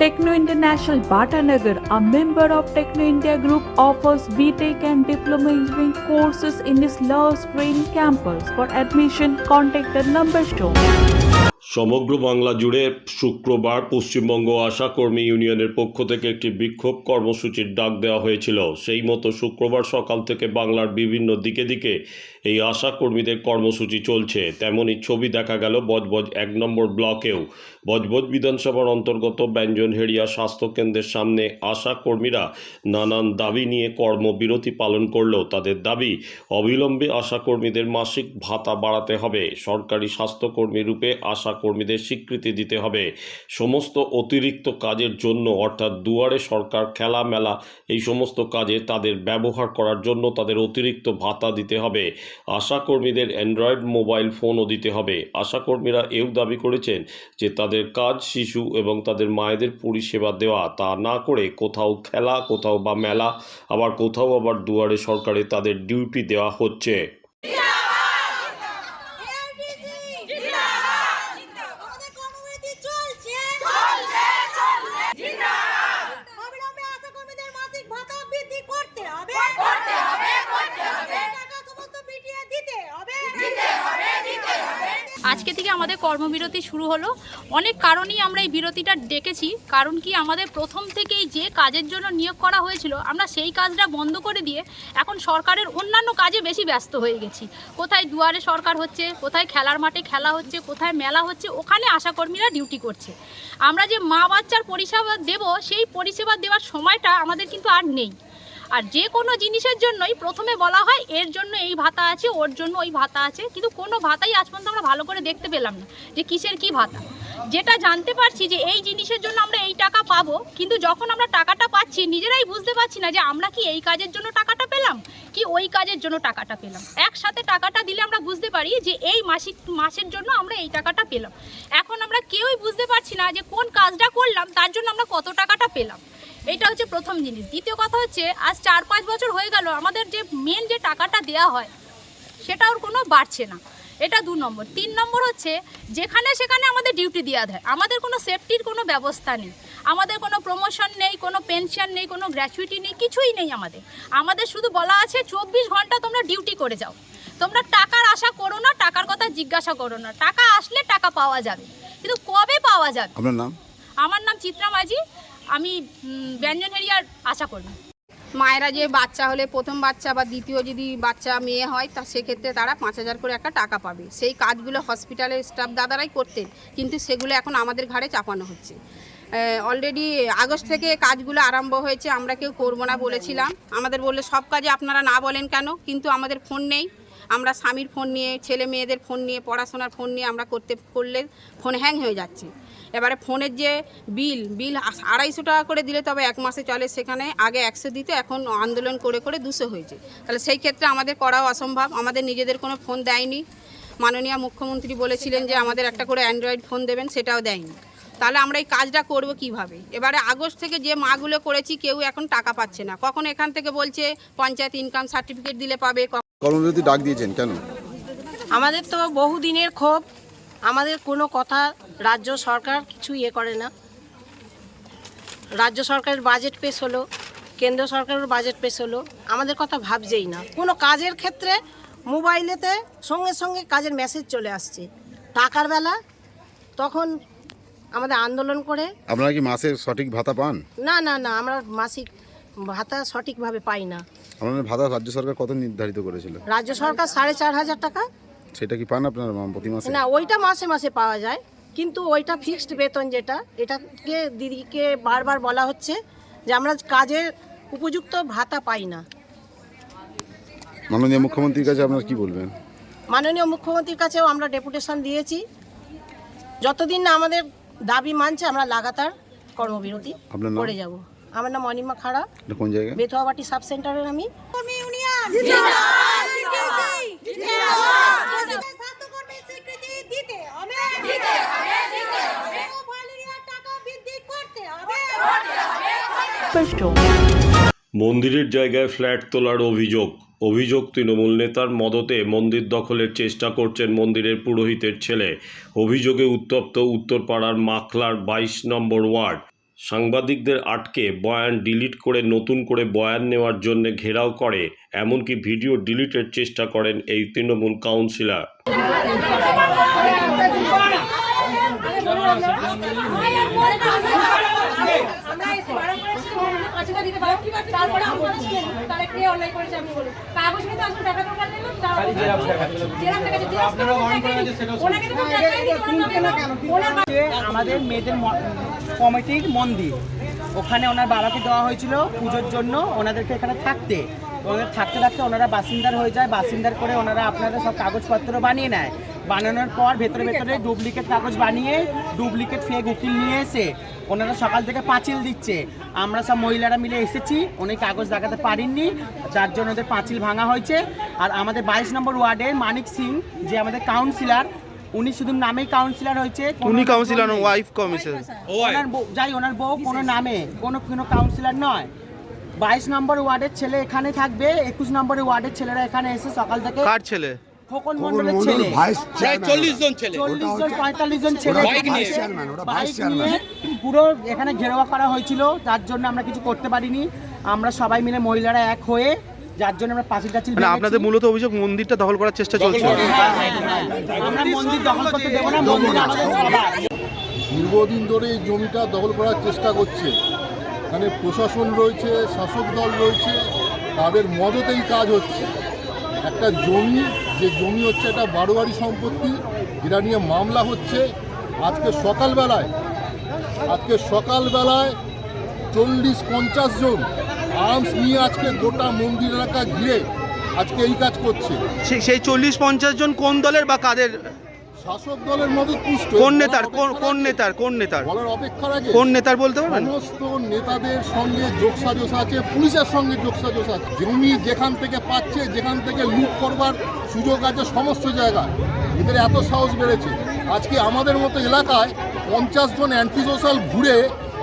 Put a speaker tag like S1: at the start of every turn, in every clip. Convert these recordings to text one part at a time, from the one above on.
S1: Techno International Bhatanagar, a member of Techno India Group, offers BTEC and Diploma Engineering courses in its Love Green campus. For admission, contact the number shown.
S2: সমগ্র বাংলা জুড়ে শুক্রবার পশ্চিমবঙ্গ আশা কর্মী ইউনিয়নের পক্ষ থেকে একটি বিক্ষোভ কর্মসূচির ডাক দেওয়া হয়েছিল সেই মতো শুক্রবার সকাল থেকে বাংলার বিভিন্ন দিকে দিকে এই আশা কর্মীদের কর্মসূচি চলছে। তেমনই ছবি দেখা গেল বজবজ এক নম্বর ব্লকেও। বজবজ বিধানসভার অন্তর্গত ব্যঞ্জন ব্যঞ্জনহেড়িয়া স্বাস্থ্যকেন্দ্রের সামনে আশা কর্মীরা নানান দাবি নিয়ে কর্মবিরতি পালন করলেও তাদের দাবি, অবিলম্বে আশা কর্মীদের মাসিক ভাতা বাড়াতে হবে। সরকারি স্বাস্থ্যকর্মী রূপে আশা কর্মীদের স্বীকৃতি দিতে হবে। সমস্ত অতিরিক্ত কাজের জন্য, অর্থাৎ দুয়ারে সরকার খেলা মেলা এই সমস্ত কাজে তাদের ব্যবহার করার জন্য তাদের অতিরিক্ত ভাতা দিতে হবে। আশা কর্মীদের অ্যান্ড্রয়েড মোবাইল ফোনও দিতে হবে। আশাকর্মীরা এও দাবি করেছেন যে তাদের কাজ, শিশু এবং তাদের মায়েদের পরিষেবা দেওয়া, তা না করে কোথাও খেলা, কোথাও বা মেলা, আবার কোথাও আবার দুয়ারে সরকারে তাদের ডিউটি দেওয়া হচ্ছে
S3: আমাদের কর্মবিরতি চলছে চলছে চলছে অবিলম্বে আশা কর্মীদের মাসিক ভাতা বৃদ্ধি করতে হবে করতে হবে করতে হবে টাকা সমস্ত মিটিয়ে দিতে হবে দিতে হবে দিতে হবে
S4: আজকে থেকে আমাদের কর্মবিরতি শুরু হলো। অনেক কারণেই আমরা এই বিরতিটা ডেকেছি, কারণ কি আমাদের প্রথম থেকেই যে কাজের জন্য নিয়োগ করা হয়েছিল, আমরা সেই কাজটা বন্ধ করে দিয়ে এখন সরকারের অন্যান্য কাজে বেশি ব্যস্ত হয়ে গেছি। কোথায় দুয়ারে সরকার হচ্ছে, কোথায় খেলার মাঠে খেলা হচ্ছে, কোথায় মেলা হচ্ছে, ওখানে আশাকর্মীরা ডিউটি করছে। আমরা যে মা বাচ্চার পরিষেবা দেব, সেই পরিষেবা দেওয়ার সময়টা আমাদের কিন্তু আর নেই। আর যে কোনো জিনিসের জন্যই প্রথমে বলা হয়, এর জন্য এই ভাতা আছে, ওর জন্য ওই ভাতা আছে। কিন্তু কোনো ভাতাই আজ পর্যন্ত আমরা ভালো করে দেখতে পেলাম না যে কিসের কি ভাতা। যেটা জানতে পারছি যে এই জিনিসের জন্য আমরা এই টাকা পাবো, কিন্তু যখন আমরা টাকাটা পাচ্ছি, নিজেরাই বুঝতে পারছি না যে আমরা কি এই কাজের জন্য টাকাটা পেলাম, কি ওই কাজের জন্য টাকাটা পেলাম। একসাথে টাকাটা দিলে আমরা বুঝতে পারি যে এই মাসিক, মাসের জন্য আমরা এই টাকাটা পেলাম। এখন আমরা কেউই বুঝতে পারছি না যে কোন কাজটা করলাম, তার জন্য আমরা কত টাকাটা পেলাম। এটা হচ্ছে প্রথম জিনিস। দ্বিতীয় কথা হচ্ছে আজ চার পাঁচ বছর হয়ে গেল আমাদের যে মেন যে টাকাটা দেয়া হয় সেটা ওর কোনো বাড়ছে না। এটা দু নম্বর। তিন নম্বর হচ্ছে যেখানে সেখানে আমাদের ডিউটি দেওয়া দেয়। আমাদের কোনো সেফটির কোনো ব্যবস্থা নেই। আমাদের কোনো প্রমোশন নেই কোনো পেনশন নেই কোনো গ্র্যাচুইটি নেই কিছুই নেই আমাদের। আমাদের শুধু বলা আছে চব্বিশ ঘণ্টা তোমরা ডিউটি করে যাও। তোমরা টাকার আশা করো না টাকার কথা জিজ্ঞাসা করো না। টাকা আসলে টাকা পাওয়া যাবে। কিন্তু কবে পাওয়া যাবে?
S5: আপনার নাম?
S4: আমার নাম চিত্রা মাঝি। আমি ব্যঞ্জন হেরিয়ার আশা করি।
S6: মায়েরা যে বাচ্চা হলে প্রথম বাচ্চা বা দ্বিতীয় যদি বাচ্চা মেয়ে হয়, তা সেক্ষেত্রে তারা পাঁচ হাজার করে একটা টাকা পাবে। সেই কাজগুলো হসপিটালের স্টাফ দাদারাই করতেন, কিন্তু সেগুলো এখন আমাদের ঘাড়ে চাপানো হচ্ছে। অলরেডি আগস্ট থেকে কাজগুলো আরম্ভ হয়েছে, আমরা কেউ করব না বলেছিলাম। আমাদের বললে, সব কাজে আপনারা না বলেন কেন? কিন্তু আমাদের ফোন নেই। আমরা স্বামীর ফোন নিয়ে, ছেলে মেয়েদের ফোন নিয়ে, পড়াশোনার ফোন নিয়ে আমরা করতে, করলে ফোন হ্যাং হয়ে যাচ্ছে। এবারে ফোনের যে বিল বিল আড়াইশো টাকা করে দিলে তবে এক মাসে চলে সেখানে। আগে একশো দিত এখন আন্দোলন করে করে দুশো হয়েছে। তাহলে সেই ক্ষেত্রে আমাদের করাও অসম্ভব। আমাদের নিজেদের কোনো ফোন দেয়নি। মাননীয় মুখ্যমন্ত্রী বলেছিলেন যে আমাদের একটা করে অ্যান্ড্রয়েড ফোন দেবেন সেটাও দেয়নি। তাহলে আমরা এই কাজটা করব কীভাবে? এবারে আগস্ট থেকে যে মাগুলো করেছি কেউ এখন টাকা পাচ্ছে না। কখন এখান থেকে বলছে পঞ্চায়েত ইনকাম সার্টিফিকেট দিলে পাবে
S5: কর্মবিরতি ডাক দিয়েছেন কেন?
S7: আমাদের তো বহুদিনের ক্ষোভ। আমাদের কোনো কথা রাজ্য সরকার কিছু ইয়ে করে না। রাজ্য সরকারের বাজেট পেশ হলো কেন্দ্র সরকারের বাজেট পেশ হলো আমাদের কথা ভাবছেই না। কোনো কাজের ক্ষেত্রে মোবাইলেতে সঙ্গে সঙ্গে কাজের মেসেজ চলে আসছে। টাকার বেলা তখন আমাদের আন্দোলন করে।
S5: আপনারা কি মাসের সঠিক ভাতা পান?
S7: না না না আমরা মাসিক ভাতা সঠিকভাবে পাই না।
S5: আপনাদের ভাতা রাজ্য সরকার কত নির্ধারিত করেছিল?
S7: রাজ্য সরকার সাড়ে চার হাজার টাকা
S5: সেটা কি পান আপনারা প্রতি মাসে?
S7: না ওইটা মাসে মাসে পাওয়া যায়। কিন্তু ওইটা ফিক্সড বেতন যেটা এটাকে দিদিকে বারবার বলা হচ্ছে যে আমরা কাজের উপযুক্ত ভাতা পাই না।
S5: মাননীয় মুখ্যমন্ত্রীর কাছে আপনারা কি বলবেন?
S7: মাননীয় মুখ্যমন্ত্রীর কাছেও আমরা ডেপুটেশন দিয়েছি। যতদিন না আমাদের দাবি মানছে আমরা লাগাতার কর্মবিরতি করে যাব। আমার নাম অনিমা খাড়া।
S5: কোন জায়গায়?
S7: বেথুয়াবাটি সাব সেন্টারের আমি।
S3: ইউনিয়ন দিতে হবে.
S2: মন্দিরের জায়গায় ফ্ল্যাট তোলার অভিযোগ অভিযোগ তৃণমূল নেতার মদতে মন্দির দখলের চেষ্টা করছেন মন্দিরের পুরোহিতের ছেলে অভিযোগে উত্তপ্ত উত্তরপাড়ার মাখলার বাইশ নম্বর ওয়ার্ড সাংবাদিকদের আটকে বয়ান ডিলিট করে নতুন করে বয়ান নেওয়ার জন্য ঘেরাও করে এমনকি ভিডিও ডিলিটের চেষ্টা করেন এই তৃণমূল কাউন্সিলর
S3: কাগজ নিতে আসলে টাকা তো পারলেন
S8: আমাদের মেয়েদের ম- কমিটির মন্দির। ওখানে ওনার বাবাকে দেওয়া হয়েছিল পুজোর জন্য ওনাদেরকে এখানে থাকতে। ওনাদের থাকতে থাকতে ওনারা বাসিন্দার হয়ে যায় বাসিন্দার করে ওনারা আপনাদের সব কাগজপত্র বানিয়ে নেয়। বানানোর পর ভেতরে ভেতরে ডুপ্লিকেট কাগজ বানিয়ে ডুপ্লিকেট ফেক উকিল নিয়ে এসে ওনারা সকাল থেকে পাঁচিল দিচ্ছে। আমরা সব মহিলারা মিলে এসেছি উনি কাগজ দেখাতে পারেননি যার জন্য ওদের পাঁচিল ভাঙা হয়েছে। আর আমাদের বাইশ নম্বর ওয়ার্ডের মানিক সিং যে আমাদের কাউন্সিলর উনি শুধু নামেই কাউন্সিলর হয়েছে
S9: উনি কাউন্সিলর। ওয়াইফ কমিশন
S8: ওনার বউ- যাই ওনার বউ কোনো নামে কোনো কোনো কাউন্সিলর নয়। বাইশ নম্বর ওয়ার্ডের ছেলে এখানে থাকবে একুশ নম্বরের ওয়ার্ডের ছেলেরা এখানে এসে সকাল থেকে
S9: কার ছেলে?
S8: খোকন মন্ডলের ছেলে।
S9: চল্লিশ জন ছেলে।
S8: চল্লিশ জন পঁয়তাল্লিশ জন ছেলে বাইক নিয়ে পুরো এখানে ঘেরোয়া করা হয়েছিল যার জন্য আমরা কিছু করতে পারিনি। আমরা সবাই মিলে মহিলারা এক হয়ে যার জন্য আমরা পাঁচিল টাচিল
S9: মানে আপনাদের মূলত অভিযোগ মন্দিরটা দখল করার চেষ্টা চলছে।
S8: আমরা মন্দির দখল করতে দেবো না মন্দির আমাদের সবার।
S10: দীর্ঘদিন ধরে এই জমিটা দখল করার চেষ্টা করছে। মানে প্রশাসন রয়েছে, শাসক দল রয়েছে, তাদের মদতেই কাজ হচ্ছে। একটা জমি, যে জমি হচ্ছে একটা বারোয়ারি সম্পত্তি যেটা নিয়ে মামলা হচ্ছে। আজকে সকালবেলায় আজকে সকালবেলায় চল্লিশ পঞ্চাশ জন আর্মস নিয়ে আজকে গোটা মন্দির এলাকা ঘিরে আজকে এই কাজ করছে।
S9: সেই চল্লিশ পঞ্চাশ জন কোন দলের বা কাদের?
S10: শাসক দলের মদত পুষ্ট
S9: কোন নেতার কোন নেতার কোন নেতার?
S10: বলার অপেক্ষার আগে
S9: কোন নেতার বলতে পারবেন?
S10: সমস্ত নেতাদের সঙ্গে যোগসাজস আছে পুলিশের সঙ্গে যোগসাজস আছে। জমি যেখান থেকে পাচ্ছে যেখান থেকে লুট করবার সুযোগ আছে সমস্ত জায়গায়। এদের এত সাহস বেড়েছে। আজকে আমাদের মতো এলাকায় পঞ্চাশ জন অ্যান্টি সোশ্যাল ঘুরে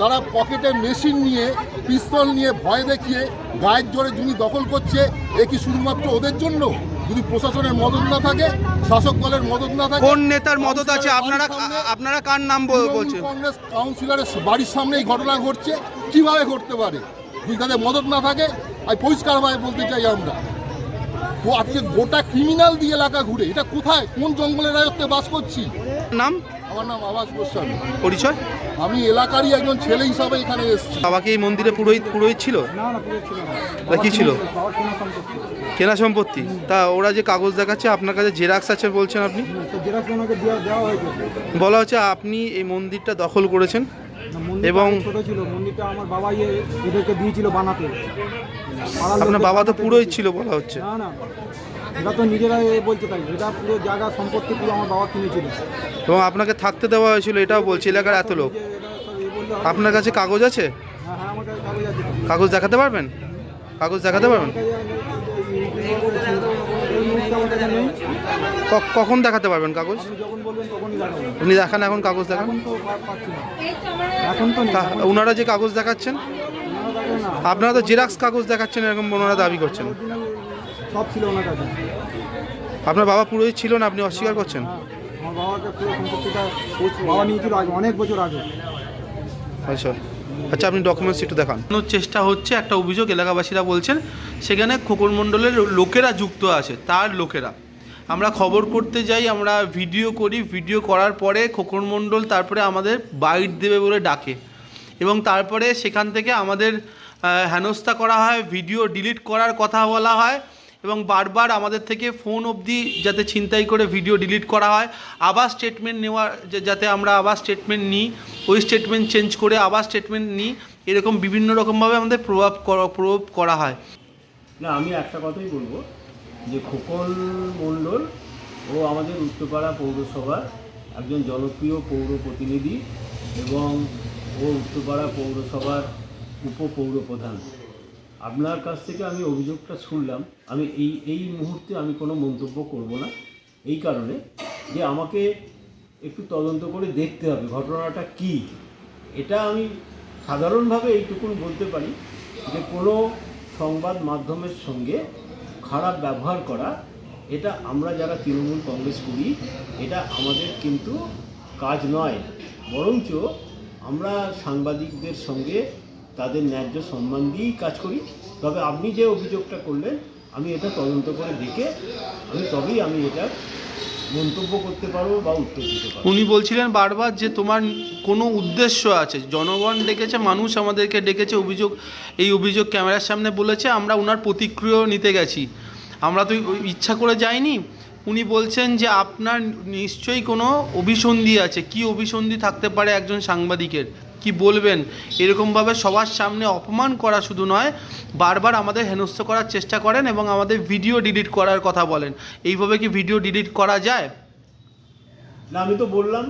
S10: তারা পকেটে মেশিন নিয়ে পিস্তল নিয়ে ভয় দেখিয়ে গায়ের জোরে জমি দখল করছে এ কি শুধুমাত্র ওদের জন্য? যদি প্রশাসনের মদত না থাকে শাসক দলের মদত না থাকে
S9: কোন নেতার মদত আছে? আপনারা আপনারা কার নাম বলছেন?
S10: কংগ্রেস কাউন্সিলরের বাড়ির সামনে এই ঘটনা ঘটছে কীভাবে ঘটতে পারে? যদি তাদের মদত না থাকে আমি পরিষ্কারভাবে বলতে চাই আমরা। ও আজকে গোটা ক্রিমিনাল দিয়ে এলাকা ঘুরে এটা কোথায়? কোন জঙ্গলের রাজত্বে বাস করছি?
S9: নাম?
S10: আমার নাম আবাস গোস্বামী।
S9: পরিচয়?
S10: আমি এলাকারই একজন ছেলে হিসাবে এখানে এসেছি।
S9: বাবা কি এই মন্দিরে পুরোহিত পুরোহিত ছিল? তা কি ছিল? কেনা সম্পত্তি। তা ওরা যে কাগজ দেখাচ্ছে আপনার কাছে জেরাক্স আছে বলছেন আপনি? বলা হচ্ছে আপনি এই মন্দিরটা দখল করেছেন এবং
S11: ছোট ছিল। মন্দিরটা আমার বাবা এদেরকে দিয়েছিল বানাতে।
S9: আপনার বাবা তো পুরোহিত ছিল বলা হচ্ছে।
S11: না না। এটা তো নিজেরা এ বলতে তাই এটা পুরো জায়গা সম্পত্তি পুরো আমার বাবা কিনেছিল।
S9: এবং আপনাকে থাকতে দেওয়া হয়েছিল এটাও বলছে এলাকার এত লোক।
S11: যে এটা সব এ বললে হবে।
S9: আপনার কাছে কাগজ আছে।
S11: হ্যাঁ হ্যাঁ কাগজ
S9: দেখাতে পারবেন? কাগজ দেখাতে পারবেন? কখন দেখাতে পারবেন কাগজ?
S11: আপনি যখন বলবেন তখনই দেখাবো।
S9: আপনি দেখান এখন কাগজ দেখান। ওনারা যে কাগজ দেখাচ্ছেন? আপনারা তো জেরাক্স কাগজ দেখাচ্ছেন এরকম ওনারা দাবি করছেন।
S11: সব ছিল ওনার কাছে।
S9: আপনার বাবা পুরোহিত ছিল না? আপনি অস্বীকার করছেন?
S11: হ্যাঁ আমার বাবাকে পুরো সম্পত্তিটা বাবা নিয়েছিল আগে অনেক বছর আগে।
S9: আচ্ছা। আচ্ছা আপনি ডকুমেন্টস একটু দেখান। চেষ্টা হচ্ছে একটা অভিযোগ এলাকাবাসীরা বলছেন সেখানে খোকন মণ্ডলের লোকেরা যুক্ত আছে তার লোকেরা। আমরা খবর করতে যাই আমরা ভিডিও করি ভিডিও করার পরে খোকন মণ্ডল তারপরে আমাদের বাইট দেবে বলে ডাকে। এবং তারপরে সেখান থেকে আমাদের হেনস্থা করা হয় ভিডিও ডিলিট করার কথা বলা হয়। এবং বারবার আমাদের থেকে ফোন অবধি যাতে ছিনতাই করে ভিডিও ডিলিট করা হয়, আবার স্টেটমেন্ট নেওয়ার যাতে আমরা আবার স্টেটমেন্ট নিই, ওই স্টেটমেন্ট চেঞ্জ করে আবার স্টেটমেন্ট নিই, এরকম বিভিন্ন রকমভাবে আমাদের প্রভাব প্রভাব করা হয়।
S12: না, আমি একটা কথাই বলব, যে খোকন মণ্ডল ও আমাদের উত্তরপাড়া পৌরসভার একজন জনপ্রিয় পৌর প্রতিনিধি এবং ও উত্তরপাড়া পৌরসভার উপপৌর প্রধান আপনার কাছ থেকে আমি অভিযোগটা শুনলাম। আমি এই এই মুহূর্তে আমি কোনো মন্তব্য করব না। এই কারণে যে আমাকে একটু তদন্ত করে দেখতে হবে ঘটনাটা কি। এটা আমি সাধারণভাবে এইটুকুন বলতে পারি যে কোনো সংবাদ মাধ্যমের সঙ্গে খারাপ ব্যবহার করা, এটা আমরা যারা তৃণমূল কংগ্রেস করি, এটা আমাদের কিন্তু কাজ নয়। বরঞ্চ আমরা সাংবাদিকদের সঙ্গে তাদের ন্যায্য সম্মান দিয়েই কাজ করি। তবে আপনি যে অভিযোগটা করলেন, আমি এটা তদন্ত করে দেখে আমি তবেই আমি এটা মন্তব্য করতে পারব বা উত্তর দিতে পারব।
S9: উনি বলছিলেন বারবার যে তোমার কোনো উদ্দেশ্য আছে। জনগণ ডেকেছে, মানুষ আমাদেরকে ডেকেছে, অভিযোগ, এই অভিযোগ ক্যামেরার সামনে বলেছে, আমরা ওনার প্রতিক্রিয়াও নিতে গেছি। আমরা তো ইচ্ছা করে যাইনি। উনি বলছেন যে আপনার নিশ্চয়ই কোনো অভিসন্ধি আছে। কি অভিসন্ধি থাকতে পারে একজন সাংবাদিকের? কি বলবেন? এরকমভাবে সবার সামনে অপমান করা শুধু নয়, বারবার আমাদের হেনস্থ করার চেষ্টা করেন এবং আমাদের ভিডিও ডিলিট করার কথা বলেন। এইভাবে কি ভিডিও ডিলিট করা যায়?
S12: না, আমি তো বললাম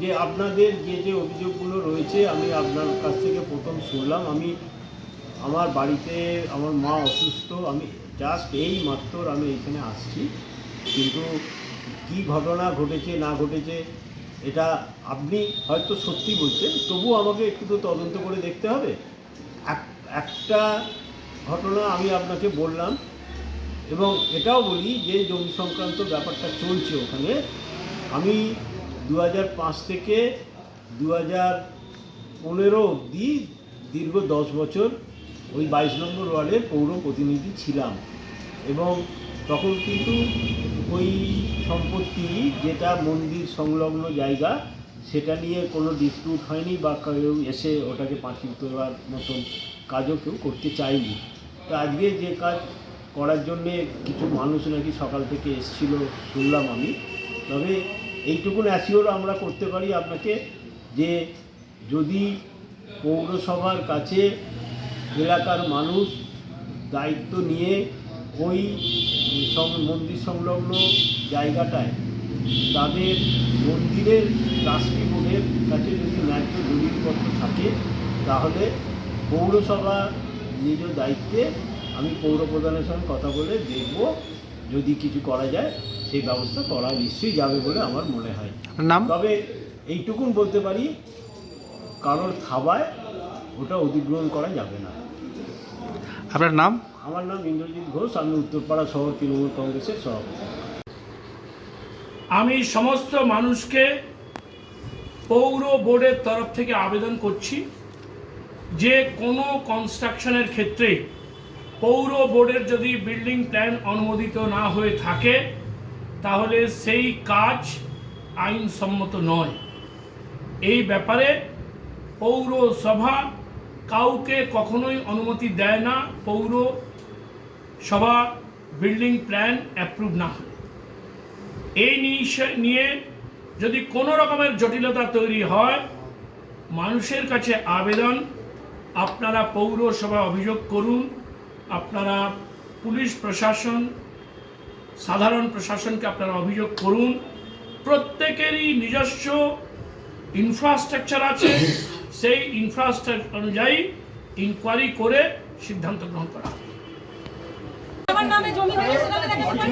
S12: যে আপনাদের যে যে অভিযোগগুলো রয়েছে, আমি আপনার কাছ থেকে প্রথম শুনলাম। আমি আমার বাড়িতে আমার মা অসুস্থ, আমি জাস্ট এই মাত্র আমি এখানে আসছি। কিন্তু কি ঘটনা ঘটেছে, না ঘটেছে এটা আপনি হয়তো সত্যি বলছেন, তবুও আমাকে একটু তো তদন্ত করে দেখতে হবে। এক- একটা ঘটনা আমি আপনাকে বললাম, এবং এটাও বলি যে জমি সংক্রান্ত ব্যাপারটা চলছে ওখানে। আমি দু থেকে দু হাজার পনেরো অবধি দীর্ঘ দশ বছর ওই বাইশ নম্বর ওয়ার্ডের পৌর প্রতিনিধি ছিলাম। এবং তখন কিন্তু ওই সম্পত্তি যেটা মন্দির সংলগ্ন জায়গা, সেটা নিয়ে কোনো ডিসপিউট হয়নি বা কেউ এসে ওটাকে পাঁচিল তোলার মতন কাজও কেউ করতে চায়নি। তো আজকে যে কাজ করার জন্যে কিছু মানুষ নাকি সকাল থেকে এসছিল শুনলাম আমি। তবে এইটুকুন অ্যাসিওর আমরা করতে পারি আপনাকে যে যদি পৌরসভার কাছে এলাকার মানুষ দায়িত্ব নিয়ে ওই মন্দির সংলগ্ন জায়গাটায় তাদের মন্দিরের ট্রাস্টি বোর্ডের কাছে যদি ন্যায্য দলিলপত্র থাকে তাহলে পৌরসভা নিজ দায়িত্বে আমি পৌর প্রধানের সঙ্গে কথা বলে দেখব যদি কিছু করা যায় সেই ব্যবস্থা করা নিশ্চয়ই যাবে বলে আমার মনে হয়।
S9: নাম?
S12: তবে এইটুকুন বলতে পারি কারোর থাবায় ওটা অধিগ্রহণ করা যাবে না।
S9: আপনার নাম?
S12: আমার নাম ইন্দ্রজিৎ ঘোষ, আমি উত্তরপাড়া শহর তৃণমূল কংগ্রেসের সভাপতি।
S13: আমি সমস্ত মানুষকে পৌর বোর্ডের তরফ থেকে আবেদন করছি যে কোনো কনস্ট্রাকশনের ক্ষেত্রে পৌর বোর্ডের যদি বিল্ডিং প্ল্যান অনুমোদিত না হয়ে থাকে, তাহলে সেই কাজ আইনসম্মত নয়। এই ব্যাপারে পৌরসভা কাউকে কখনোই অনুমতি দেয় না, পৌর সভা বিল্ডিং প্ল্যান অ্যাপ্রুভ না হলে। এই নিয়ে যদি কোনো রকমের জটিলতা তৈরি হয়, মানুষের কাছে আবেদন, আপনারা পৌরসভা অভিযোগ করুন, আপনারা পুলিশ প্রশাসন, সাধারণ প্রশাসনকে আপনারা অভিযোগ করুন, প্রত্যেকেরই নিজস্ব ইনফ্রাস্ট্রাকচার আছে, সেই ইনফ্রাস্ট্রাকচার অনুযায়ী ইনকোয়ারি করে সিদ্ধান্ত গ্রহণ করা হবে।
S3: আমার নামে জমি হয়ে গেছে তাহলে দেখাতে পারি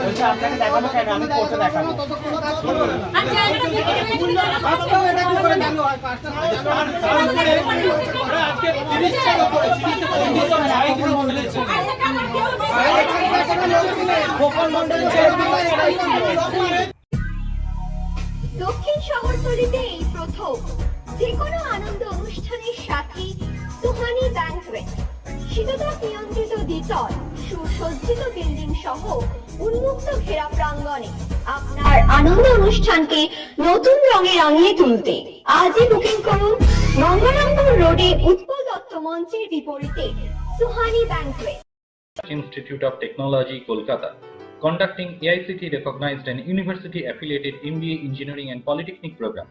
S8: বলছে আপনাকে দেখানো
S3: সজ্জিত বিল্ডিং সহ উন্মুক্ত ঘেরা প্রাঙ্গণে আপনার আনন্দ অনুষ্ঠানকে নতুন রঙে রাঙিয়ে তুলতে আজই বুকিং করুন মঙ্গলাম্পুর রোডে উৎপল দত্ত বিপরীতে Suhani banquet
S14: institute of technology Kolkata Conducting AICT recognized and university affiliated MBA engineering and polytechnic programs.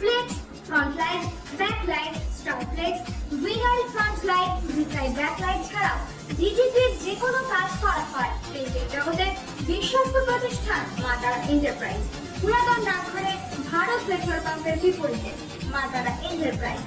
S15: flex front light back light, star flex, winner front light reside back light ছাড়াও ডিজিটির যে কোনো কাজ করা হয় প্রিন্টিং জগতের বিশ্বস্ত প্রতিষ্ঠান মাতারা এন্টারপ্রাইজ। পুরাতন ডাকঘরে ভারত পেট্রোল পাম্পের বিপরীতে মাতারা এন্টারপ্রাইজ।